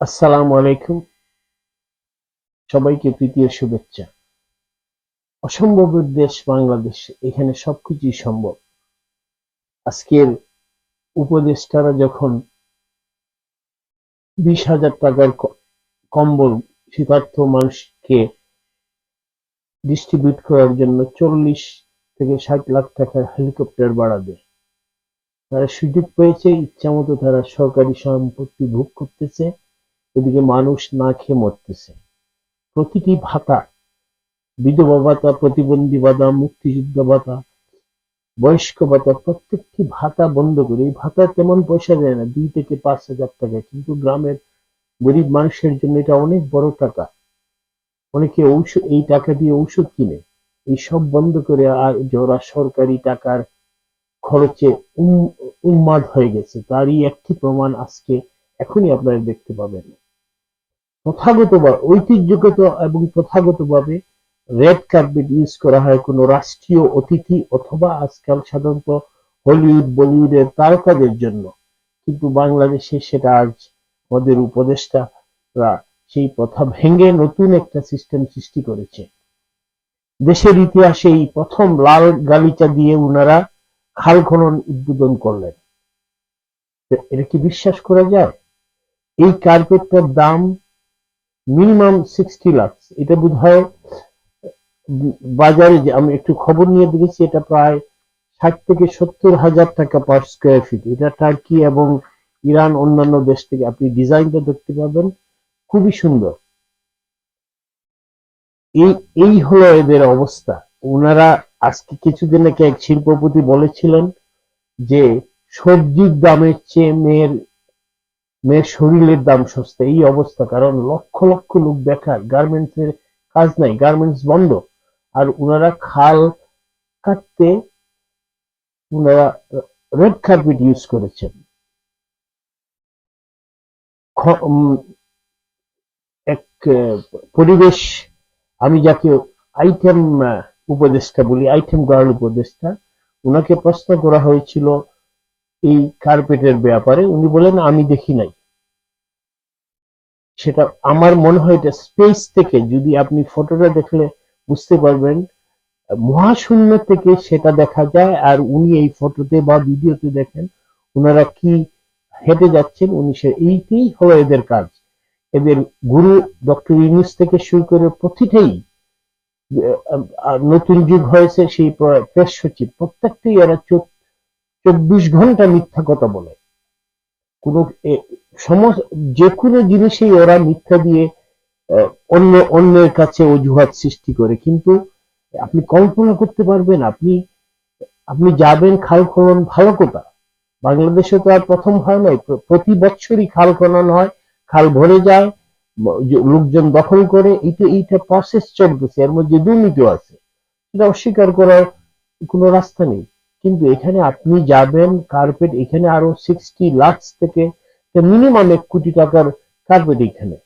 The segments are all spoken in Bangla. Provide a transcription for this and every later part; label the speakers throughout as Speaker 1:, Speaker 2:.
Speaker 1: আসসালামু আলাইকুম। সবাইকে তৃতীয় শুভেচ্ছা। অসম্ভবের দেশ বাংলাদেশ, এখানে সবকিছুই সম্ভব। আজকের উপদেষ্টারা যখন বিশ হাজার টাকার কম্বল শীতার্থ মানুষকে ডিস্ট্রিবিউট করার জন্য চল্লিশ থেকে ষাট লাখ টাকার হেলিকপ্টার ভাড়া দেয়। তারা সুযোগ পেয়েছে, ইচ্ছামতো তারা সরকারি সম্পত্তি ভোগ করতেছে। এদিকে মানুষ না খেয়ে মরতেছে। প্রতিটি ভাতা, বিধবা ভাতা, প্রতিবন্ধী ভাতা, মুক্তিযুদ্ধ ভাতা, বয়স্ক ভাতা, প্রত্যেকটি ভাতা বন্ধ করে, এই ভাতা তেমন পয়সা দেয় না, দুই থেকে পাঁচ হাজার টাকা। কিন্তু গ্রামের গরিব মানুষের জন্য এটা অনেক বড় টাকা। অনেকে ঔষধ এই টাকা দিয়ে ঔষধ কিনে, এই সব বন্ধ করে আর যারা সরকারি টাকার খরচে উন্মাদ হয়ে গেছে, তারই একটি প্রমাণ আজকে এখনই আপনারা দেখতে পাবেন। প্রথাগতভাবে ঐতিহ্যগত এবং প্রথাগতভাবে রেড কার্পেট ইউজ করা হয় কোনো রাষ্ট্রীয় অতিথি অথবা আজকাল সাধারণত হলিউড বলিউডের তারকাদের জন্য। কিন্তু বাংলাদেশে সেটা আজ আমাদের উপদেষ্টারা সেই প্রথা ভেঙে নতুন একটা সিস্টেম সৃষ্টি করেছে। দেশের ইতিহাসে এই প্রথম লাল গালিচা দিয়ে উনারা খাল খনন উদ্বোধন করলেন। এটা কি বিশ্বাস করা যায়? এই কার্পেটটার দাম মিনিমাম সিক্সটি লাখ এটা বোধ হয় বাজারে যে আমি একটু খবর নিয়ে দেখেছি, এটা প্রায় ষাট থেকে সত্তর হাজার টাকা পার স্কোয়ার ফিট এটা টার্কি এবং ইরান অন্যান্য দেশ থেকে আপনি ডিজাইনটা দেখতে পাবেন। খুবই সুন্দর। এই এই হলো এদের অবস্থা। ওনারা আজকে কিছুদিন আগে এক শিল্পপতি বলেছিলেন যে, সবজির দামের চেয়ে মেয়ের মেয়ের শরীরের দাম সস্তা, এই অবস্থা, কারণ লক্ষ লক্ষ লোক বেকার গার্মেন্টস এর কাজ নাই, গার্মেন্টস বন্ধ। আর ওনারা খাল কাটতে ওনারা রেড কার্পেট ইউজ করেছেন। এক পরিবেশ, আমি যাকে আইটেম উপদেষ্টা বলি, আইটেম গার্ল উপদেষ্টা ওনাকে প্রশ্ন করা হয়েছিল এই কার্পেটের ব্যাপারে উনি বলেন, আমি দেখি নাই। সেটা আমার মনে হয় এটা স্পেস থেকে যদি আপনি ফটোটা দেখলে বুঝতে পারবেন, মহাশূন্য থেকে সেটা দেখা যায় আর উনি এই ফটোতে বা ভিডিওতে দেখেন ওনারা কি হেঁটে যাচ্ছেন, উনি সে এইটাই হলো এদের কাজ। এদের গুরু ডক্টর ইউনুস থেকে শুরু করে প্রতিটাই নতুন যুগ হয়েছে, সেই প্র- প্রেস সচিব, প্রত্যেকটাই এরা চোখ চব্বিশ ঘণ্টা মিথ্যা কথা বলে। কোনো সমস্ত, যে কোনো জিনিসেই ওরা মিথ্যা দিয়ে অন্য, অন্যের কাছে অজুহাত সৃষ্টি করে। কিন্তু আপনি কল্পনা করতে পারবেন, আপনি আপনি যাবেন খাল খনন ভালো কথা। বাংলাদেশে তো আর প্রথম হয় নাই। প্রতি বছরই খাল খনন হয়, খাল ভরে যায় লোকজন দখল করে, এইটা এইটা প্রসেস চলতেছে। এর মধ্যে দুর্নীতি আছে। এটা অস্বীকার করার কোনো রাস্তা নেই। কিন্তু এখানে আপনি যাবেন কার্পেট এখানে আরও সিক্সটি লাখ থেকে মিনিমাম এক কোটি টাকার কার্পেট এখানে।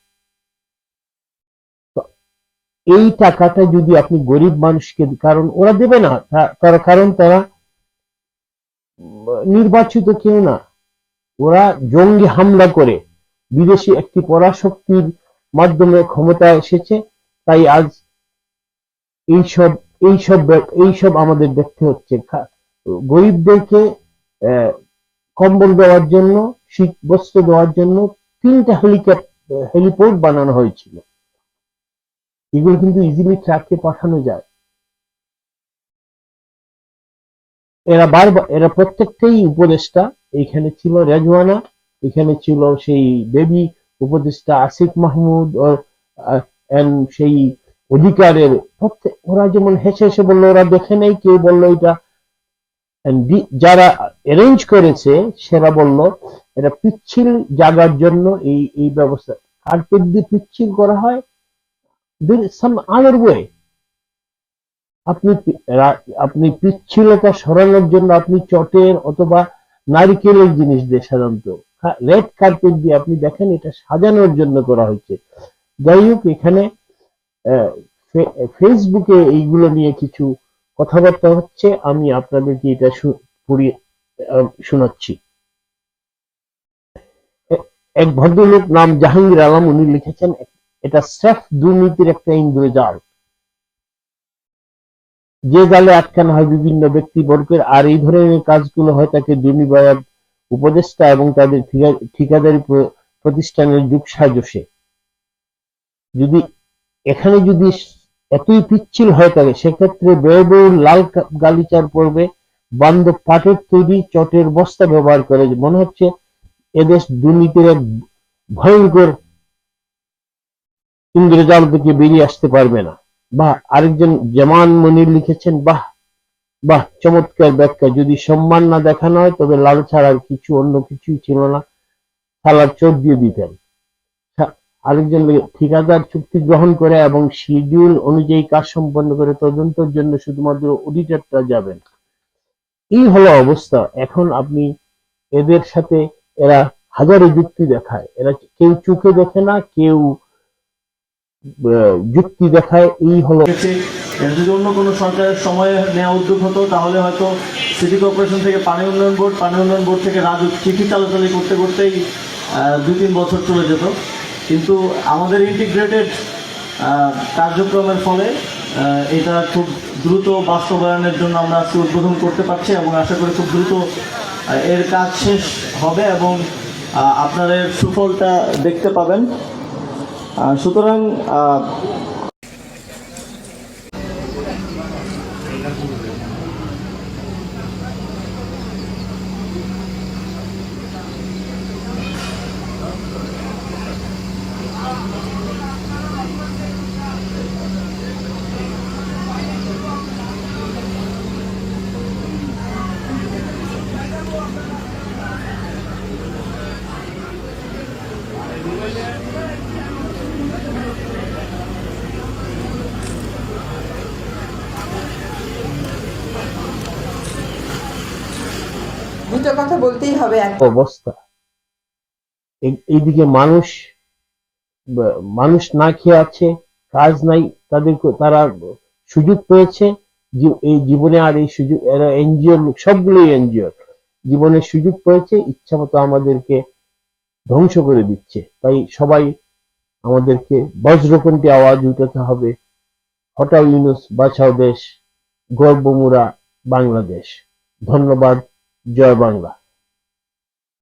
Speaker 1: এই টাকাটা যদি আপনি গরিব মানুষকে, কারণ ওরা দেবে না তার কারণ তারা নির্বাচিত কেউ না। ওরা জঙ্গি হামলা করে। বিদেশি একটি পরাশক্তির মাধ্যমে ক্ষমতায় এসেছে। তাই আজ এইসব এইসব এইসব আমাদের দেখতে হচ্ছে। গরিবদেরকে কম্বল দেওয়ার জন্য, শীত বস্ত্র দেওয়ার জন্য তিনটা হেলিকপ্টার হেলিপোর্ট বানানো হয়েছিল। এগুলো কিন্তু ইজিলি ট্রাকে পাঠানো যায়। এরা বারবার, এরা প্রত্যেকটাই উপদেষ্টা এখানে ছিল রেজওয়ানা, এখানে ছিল সেই বেবি উপদেষ্টা আসিফ মাহমুদ সেই অধিকারের ওরা যেমন হেসে হেসে বলল, ওরা দেখে নেই কেউ বলল এটা যারা অ্যারেঞ্জ করেছে, সেরা বলল, এটা পিচ্ছিল জাগার জন্য এই এই ব্যবস্থা। কার্পেট দিয়ে পিচ্ছিল করা হয় সাম আদার ওয়ে আপনি আপনি পিচ্ছিলতা সরানোর জন্য আপনি চটের অথবা নারিকেলের জিনিস দিয়ে সাধারণত রেড কার্পেট দিয়ে আপনি দেখেন, এটা সাজানোর জন্য করা হয়েছে। যাই হোক, এখানে ফেসবুকে এইগুলো নিয়ে কিছু কথাবার্তা হচ্ছে, আমি আপনাদেরকে এটা শোনাচ্ছি। এক ভদ্রলোক নাম জাহাঙ্গীর আলম, উনি লিখেছেন, এটা স্রেফ দুর্নীতির একটা ইন্দ্রজাল যে জালে আটকানো হয় বিভিন্ন ব্যক্তিবর্গের, আর এই ধরনের কাজগুলো হয় তাকে দুর্নিবাদ উপদেষ্টা এবং তাদের ঠিকা- ঠিকাদারি প্রতিষ্ঠানের যুগ সাজসে যদি, এখানে যদি এতই পিচ্ছিল হয়ে থাকে, সেক্ষেত্রে ব্যয়বহুল লাল গালিচার পর্বে বান্ধব পাটের তৈরি চটের বস্তা ব্যবহার করে। মনে হচ্ছে এদেশ দুর্নীতির এক ভয়ঙ্কর ইন্দ্রজাল থেকে বেরিয়ে আসতে পারবে না। বা আরেকজন জামান মনির লিখেছেন, বাহ বাহ, চমৎকার ব্যাখ্যা। যদি সম্মান না দেখানো হয়, তবে লাল ছাড়ার কিছু, অন্য কিছুই ছিল না। থালার চোখ দিয়ে দিতেন। আরেকজন ঠিকাদার চুক্তি গ্রহণ করে এবং শিডিউল অনুযায়ী কাজ সম্পন্ন করে তদন্তের জন্য শুধুমাত্র অডিটরটা যাবেন। এই হলো অবস্থা। এখন আপনি এদের সাথে এরা হাজারো যুক্তি দেখায়। এরা কেউ চোখে দেখে না, কেউ যুক্তি দেখায়। এই হলো
Speaker 2: যদি অন্য কোনো সরকারের সময়ে নেওয়া উদ্যোগ হতো, তাহলে হয়তো সিটি কর্পোরেশন থেকে পানি উন্নয়ন বোর্ড, পানি উন্নয়ন বোর্ড থেকে রাজুক চিঠি চালাচালি করতে করতেই দুই তিন বছর চলে যেত। কিন্তু আমাদের ইন্টিগ্রেটেড কার্যক্রমের ফলে এটা খুব দ্রুত বাস্তবায়নের জন্য আমরা আজকে উদ্বোধন করতে পারছি এবং আশা করি খুব দ্রুত এর কাজ শেষ হবে এবং আপনাদের সুফলটা দেখতে পাবেন। সুতরাং
Speaker 3: দুটো কথা বলতেই হবে
Speaker 1: অবস্থা। এইদিকে মানুষ মানুষ না খেয়ে আছে, কাজ নাই তাদের তারা সুযোগ পেয়েছে এই জীবনে আর এই সুযোগ এরা এনজিও সবগুলোই এনজিও জীবনের সুযোগ পেয়েছে, ইচ্ছা মতো আমাদেরকে ধ্বংস করে দিচ্ছে। তাই সবাই আমাদেরকে বজ্রকণ্ঠে আওয়াজ উঠাতে হবে। হটাও ইউনুস বাছাও দেশ গর্বমুরা বাংলাদেশ। ধন্যবাদ, জয় বাংলা।